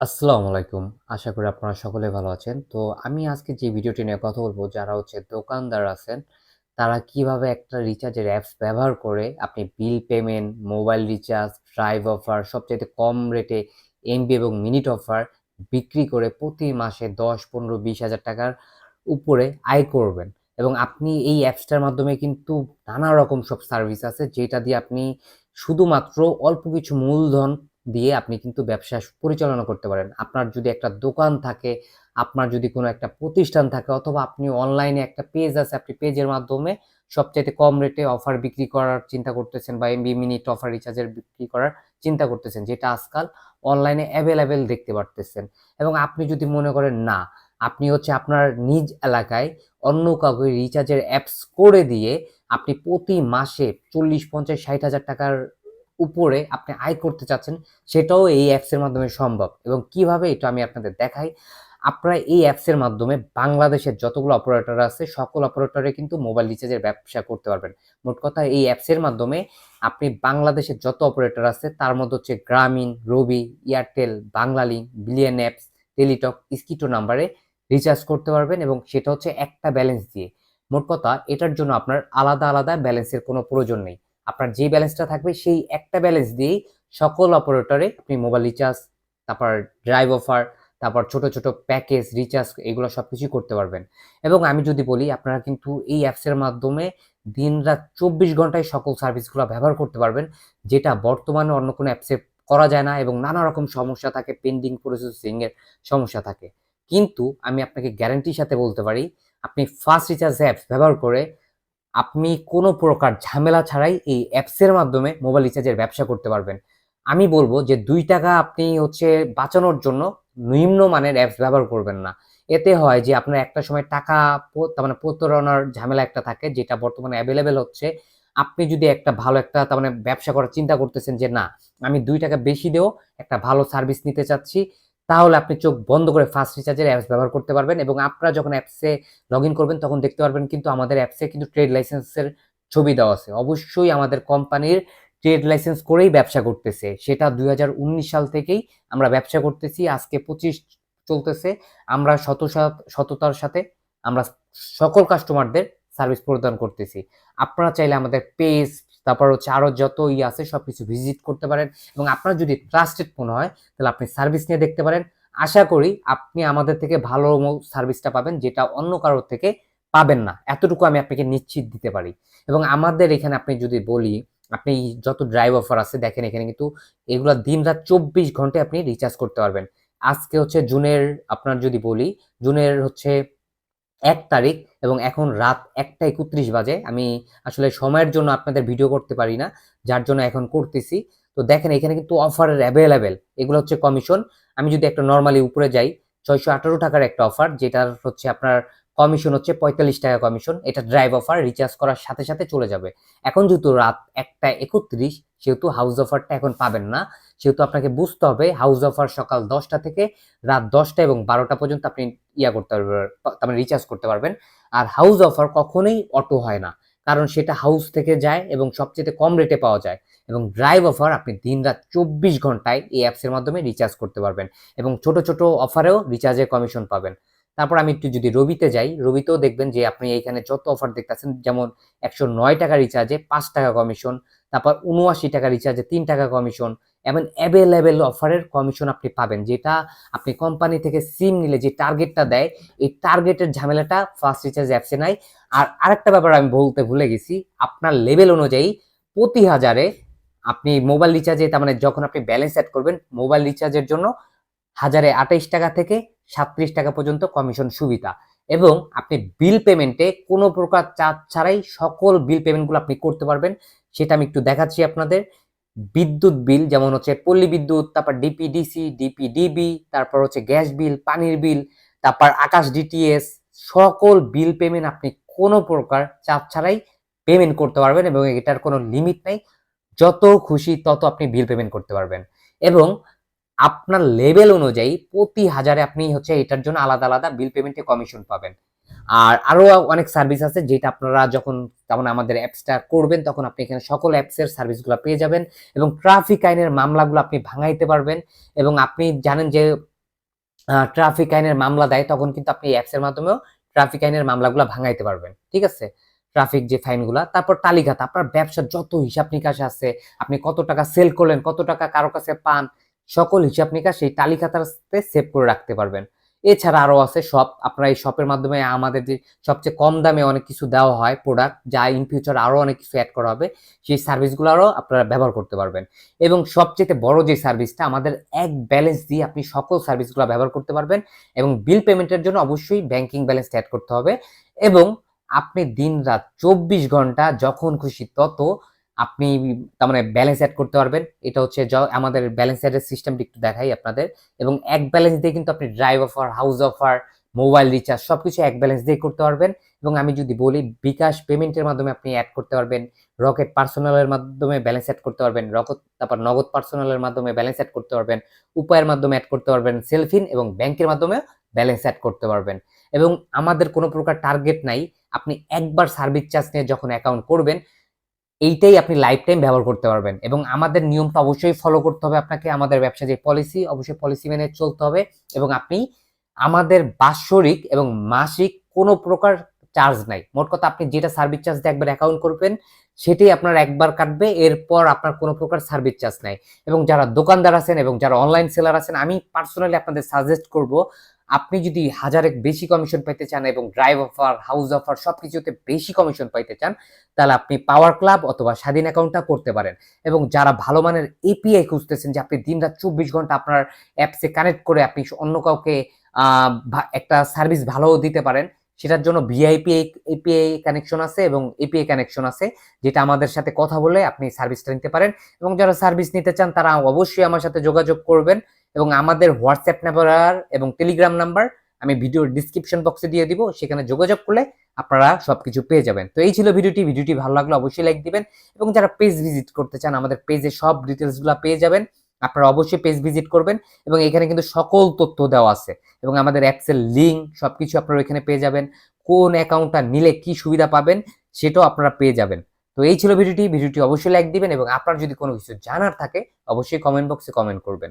আসসালামু আলাইকুম। আশা করি আপনারা সকলে ভালো আছেন। তো আমি আজকে যে ভিডিওটি নিয়ে কথা বলব যারা হচ্ছে দোকানদার আছেন, তারা কীভাবে একটা রিচার্জের অ্যাপস ব্যবহার করে আপনি bill payment, mobile recharge, drive offer সবচাইতে কম রেটে এমবি এবং মিনিট অফার বিক্রি করে প্রতি মাসে দশ পনেরো বিশ হাজার টাকার উপরে আয় করবেন। এবং আপনি এই অ্যাপসটার মাধ্যমে কিন্তু নানা রকম সব সার্ভিস আছে যেটা দিয়ে আপনি শুধুমাত্র অল্প কিছু মূলধন দিয়ে আপনি কিন্তু ব্যবসা পরিচালনা করতে পারেন। আপনার যদি একটা দোকান থাকে, আপনার যদি কোনো একটা প্রতিষ্ঠান থাকে অথবা আপনি অনলাইনে একটা পেজ আছে, আপনি পেজের মাধ্যমে সবচাইতে কম রেটে অফার বিক্রি করার চিন্তা করতেছেন বা এমবি মিনিট অফার রিচার্জের বিক্রি করার চিন্তা করতেছেন, যেটা আজকাল অনলাইনে অ্যাভেলেবেল দেখতে পারতেছেন। এবং আপনি যদি মনে করেন না, আপনি হচ্ছে আপনার নিজ এলাকায় অন্য কাউকে রিচার্জের অ্যাপস করে দিয়ে আপনি প্রতি মাসে ৪০, ৫০, ৬০ হাজার টাকার উপরে আপনি আয় করতে চাচ্ছেন, সেটাও এই অ্যাপসের মাধ্যমে সম্ভব। এবং কীভাবে এটা আমি আপনাদের দেখাই। আপনারা এই অ্যাপসের মাধ্যমে বাংলাদেশের যতগুলো অপারেটর আছে সকল অপারেটরে কিন্তু মোবাইল রিচার্জের ব্যবসা করতে পারবেন। মোট কথা এই অ্যাপসের মাধ্যমে আপনি বাংলাদেশের যত অপারেটর আছে তার মধ্যে হচ্ছে Grameen, Robi, Airtel, Banglalink, billion apps, Teletalk, স্কিটো নাম্বারে রিচার্জ করতে পারবেন এবং সেটা হচ্ছে একটা ব্যালেন্স দিয়ে। মোট কথা এটার জন্য আপনার আলাদা, আলাদা ব্যালেন্সের কোনো প্রয়োজন নেই। আপনার যে ব্যালেন্সটা থাকবে সেই একটা ব্যালেন্স দিয়েই সকল অপারেটরে আপনি মোবাইল রিচার্জ, তারপর ড্রাইভ অফার, তারপর ছোট, ছোট প্যাকেজ, রিচার্জ এগুলো সব কিছুই করতে পারবেন। এবং আমি যদি বলি আপনারা কিন্তু এই অ্যাপসের মাধ্যমে দিন রাত চব্বিশ ঘন্টায় সকল সার্ভিসগুলো ব্যবহার করতে পারবেন। যেটা বর্তমানে অন্য কোনো অ্যাপসে করা যায় না এবং নানা রকম সমস্যা থাকে, পেন্ডিং প্রসেসিংয়ের সমস্যা থাকে। কিন্তু আমি আপনাকে গ্যারান্টির সাথে বলতে পারি, আপনি ফার্স্ট রিচার্জ অ্যাপস ব্যবহার করে আপনি কোনো প্রকার ঝামেলা ছাড়াই এই অ্যাপসের মাধ্যমে মোবাইল রিচার্জের ব্যবসা করতে পারবেন। আমি বলব যে দুই টাকা আপনি হচ্ছে বাঁচানোর জন্য নিম্ন মানের অ্যাপস ব্যবহার করবেন না। এতে হয় যে আপনার একটা সময় টাকা মানে প্রতারণার ঝামেলা একটা থাকে যেটা বর্তমানে অ্যাভেলেবেল হচ্ছে। আপনি যদি একটা ভালো একটা তার মানে ব্যবসা করার চিন্তা করতেছেন যে না, আমি দুই টাকা বেশি দিয়েও একটা ভালো সার্ভিস নিতে চাচ্ছি। তাহলে আপনি চোখ বন্ধ করে ফাস্ট রিচার্জের অ্যাপস ব্যবহার করতে পারবেন এবং আপনারা যখন অ্যাপসে লগইন করবেন তখন দেখতে পারবেন কিন্তু আমাদের অ্যাপসে কিন্তু ট্রেড লাইসেন্সের ছবি দেওয়া আছে। অবশ্যই আমাদের কোম্পানির ট্রেড লাইসেন্স করেই ব্যবসা করতেছে। সেটা ২০১৯ সাল থেকেই আমরা ব্যবসা করতেছি। আজকে ২৫ চলতেছে। আমরা শত সততার সাথে আমরা সকল কাস্টমারদের সার্ভিস প্রদান করতেছি। আপনারা চাইলে আমাদের পেজ, তারপর হচ্ছে আরও যত ইয়ে আছে সবকিছু ভিজিট করতে পারেন এবং আপনার যদি ট্রাস্টেড মনে হয় তাহলে আপনি সার্ভিস নিয়ে দেখতে পারেন। আশা করি আপনি আমাদের থেকে ভালো সার্ভিসটা পাবেন যেটা অন্য কারও থেকে পাবেন না। এতটুকু আমি আপনাকে নিশ্চিত দিতে পারি। এবং আমাদের এখানে আপনি যদি বলি, আপনি যত ড্রাইভ অফার আছে দেখেন এখানে কিন্তু এগুলা দিনরাত ২৪ ঘন্টায় আপনি রিচার্জ করতে পারবেন। আজকে হচ্ছে জুনের আপনার যদি বলি, জুনের হচ্ছে এক তারিখ এবং এখন রাত ১টা ৩১ বাজে। আমি আসলে সময়ের জন্য আপনাদের ভিডিও করতে পারি না। যার জন্য এখন করতেছি। তো দেখেন এখানে কিন্তু অফারের অ্যাভেলেবেল এগুলো হচ্ছে কমিশন। আমি যদি একটা নর্মালি উপরে যাই, ছয়শো আঠারো টাকার একটা অফার যেটার হচ্ছে আপনার কমিশন হচ্ছে ৳৪৫ কমিশন। এটা ড্রাইভ অফার রিচার্জ করার সাথে, সাথে চলে যাবে। এখন যেহেতু রাত ১টা ৩১ সেহেতু হাউস অফারটা এখন পাবেন না। সেহেতু আপনাকে বুঝতে হবে হাউস অফার সকাল ১০টা থেকে রাত ১০টা এবং ১২টা পর্যন্ত আপনি ইয়া করতে পারবেন তার মানে রিচার্জ করতে পারবেন। আর হাউস অফার কখনোই অটো হয় না। কারণ সেটা হাউস থেকে যায় এবং সবচেয়ে কম রেটে পাওয়া যায়। এবং ড্রাইভ অফার আপনি দিন রাত চব্বিশ ঘন্টায় এই অ্যাপসের মাধ্যমে রিচার্জ করতে পারবেন। এবং ছোট, ছোট অফারেও রিচার্জের কমিশন পাবেন। তারপর আমি একটু যদি রবিতে যাই, রবিতেও দেখবেন যে আপনি এইখানে যত অফার দেখতেছেন যেমন ৳১০৯ রিচার্জে পাঁচ টাকা কমিশন, তারপর ৳৭৯ রিচার্জে তিন টাকা কমিশন এবং অ্যাভেলেবেল অফারের কমিশন আপনি পাবেন। যেটা আপনি কোম্পানি থেকে সিম নিলে যে টার্গেটটা দেয়, এই টার্গেটের ঝামেলাটা ফার্স্ট রিচার্জ অ্যাপসে নাই। আর আরেকটা ব্যাপার আমি বলতে ভুলে গেছি, আপনার লেভেল অনুযায়ী প্রতি হাজারে আপনি মোবাইল রিচার্জে তার মানে যখন আপনি ব্যালেন্স অ্যাড করবেন, মোবাইল রিচার্জের জন্য হাজারে ৳২৮ থেকে ৳৩৭ পর্যন্ত কমিশন সুবিধা। এবং আপনি বিল পেমেন্টে কোনো প্রকার চার্জ ছাড়াই সকল বিল পেমেন্টগুলো আপনি করতে পারবেন। সেটা আমি একটু দেখাচ্ছি আপনাদের। বিদ্যুৎ বিল যেমন হচ্ছে পল্লী বিদ্যুৎ, তারপর ডিপিডিসি, ডিপিডিবি, তারপর হচ্ছে গ্যাস বিল, পানির বিল, তারপর আকাশ ডিটিএস সকল বিল পেমেন্ট আপনি কোনো প্রকার চাপ ছাড়াই পেমেন্ট করতে পারবেন এবং এটার কোনো লিমিট নাই। যত খুশি তত আপনি বিল পেমেন্ট করতে পারবেন। এবং আপনার লেভেল অনুযায়ী প্রতি হাজারে আপনি হচ্ছে এটার জন্য আলাদা, আলাদা বিল পেমেন্টে কমিশন পাবেন। আর আরও অনেক সার্ভিস আছে যেটা আপনারা যখন তেমন আমাদের অ্যাপসটা করবেন তখন আপনি এখানে সকল অ্যাপসের সার্ভিসগুলো পেয়ে যাবেন এবং ট্রাফিক আইনের মামলাগুলো আপনি ভাঙাইতে পারবেন এবং আপনি জানেন যে ট্রাফিক আইনের মামলা দেয় তখন কিন্তু আপনি অ্যাপসের মাধ্যমেও ট্রাফিক আইনের মামলাগুলো ভাঙাইতে পারবেন ঠিক আছে ট্রাফিক যে ফাইনগুলা তারপর তালিকাতে আপনার ব্যবসার যত হিসাব নিকাশ আছে আপনি কত টাকা সেল করলেন কত টাকা কারও কাছে পান সকল হিসাব নিকাশ সেই তালিকাটাতে সেভ করে রাখতে পারবেন। এছাড়া আরও আছে শপ আপনারা এই শপের মাধ্যমে আমাদের যে সবচেয়ে কম দামে অনেক কিছু দেওয়া হয় প্রোডাক্ট যা ইন ফিউচার আরও অনেক কিছু অ্যাড করা হবে, সেই সার্ভিসগুলো আরও আপনারা ব্যবহার করতে পারবেন। এবং সবচেয়ে বড় যে সার্ভিসটা আমাদের এক ব্যালেন্স দিয়ে আপনি সকল সার্ভিসগুলো ব্যবহার করতে পারবেন এবং বিল পেমেন্টের জন্য অবশ্যই ব্যাংকিং ব্যালেন্স অ্যাড করতে হবে। এবং আপনি দিন রাত চব্বিশ ঘণ্টা যখন খুশি তত আপনি তার মানে ব্যালেন্স অ্যাড করতে পারবেন। এটা হচ্ছে আমাদের ব্যালেন্স অ্যাডের সিস্টেমটি একটু দেখাই আপনাদের। এবং এক ব্যালেন্স দিয়ে কিন্তু আপনি drive offer house offer mobile recharge সবকিছু এক ব্যালেন্স দিয়ে করতে পারবেন। এবং আমি যদি বলি, বিকাশ পেমেন্টের মাধ্যমে আপনি অ্যাড করতে পারবেন। রকেট পার্সোনালের মাধ্যমে ব্যালেন্স অ্যাড করতে পারবেন। রকত তারপর নগদ পার্সোনালের মাধ্যমে ব্যালেন্স অ্যাড করতে পারবেন। উপায়ের মাধ্যমে অ্যাড করতে পারবেন। সেলফিন এবং ব্যাংকের মাধ্যমে ব্যালেন্স অ্যাড করতে পারবেন। এবং আমাদের কোনো প্রকার টার্গেট নাই। আপনি একবার সার্ভিস চার্জ নিয়ে যখন অ্যাকাউন্ট করবেন এইটাই আপনি লাইফ টাইম ব্যবহার করতে পারবেন। এবং আমাদের নিয়মটা অবশ্যই ফলো করতে হবে আপনাকে, আমাদের ব্যবসা যে পলিসি অবশ্যই পলিসি মেনে চলতে হবে এবং আপনি আমাদের বাৎসরিক এবং মাসিক কোনো প্রকার চার্জ নাই। মোট কথা আপনি যেটা সার্ভিস চার্জ দিয়ে একবার অ্যাকাউন্ট করবেন, সেটাই আপনার একবার কাটবে, এরপর আপনার কোনো প্রকার সার্ভিস চার্জ নাই। এবং যারা দোকানদার আছেন এবং যারা অনলাইন সেলার আছেন, আমি পার্সোনালি আপনাদের সাজেস্ট করব আপনি যদি হাজারেক বেশি কমিশন পাইতে চান এবং ড্রাইভ অফার হাউস অফার সবকিছুতে বেশি কমিশন পাইতে চান, তাহলে আপনি পাওয়ার ক্লাব অথবা স্বাধীন অ্যাকাউন্টটা করতে পারেন। এবং যারা ভালো মানের এপিআই খুঁজতেছেন যে আপনি দিনরাত চব্বিশ ঘণ্টা আপনার অ্যাপসে কানেক্ট করে আপনি অন্য কাউকে একটা সার্ভিস ভালো দিতে পারেন, সেটার জন্য ভিআইপি এপিআই কানেকশন আছে এবং এপিআই কানেকশন আছে, যেটা আমাদের সাথে কথা বলে আপনি সার্ভিসটা নিতে পারেন। এবং যারা সার্ভিস নিতে চান তারা অবশ্যই আমার সাথে যোগাযোগ করবেন। এবং আমাদের হোয়াটসঅ্যাপ নাম্বার এবং টেলিগ্রাম নাম্বার আমি ভিডিওর ডিসক্রিপশন বক্সে দিয়ে দিব, সেখানে যোগাযোগ করলে আপনারা সবকিছু পেয়ে যাবেন। তো এই ছিল ভিডিওটি। ভিডিওটি ভালো লাগলে অবশ্যই লাইক দিবেন এবং যারা পেজ ভিজিট করতে চান, আমাদের পেজে সব ডিটেলসগুলো পেয়ে যাবেন। আপনারা অবশ্যই পেজ ভিজিট করবেন এবং এখানে কিন্তু সকল তথ্য দেওয়া আছে এবং আমাদের অ্যাপসের লিঙ্ক সব কিছু আপনারা এখানে পেয়ে যাবেন। কোন অ্যাকাউন্টটা নিলে কি সুবিধা পাবেন সেটাও আপনারা পেয়ে যাবেন। তো এই ছিল ভিডিওটি। ভিডিওটি অবশ্যই লাইক দিবেন এবং আপনার যদি কোনো কিছু জানার থাকে, অবশ্যই কমেন্ট বক্সে কমেন্ট করবেন।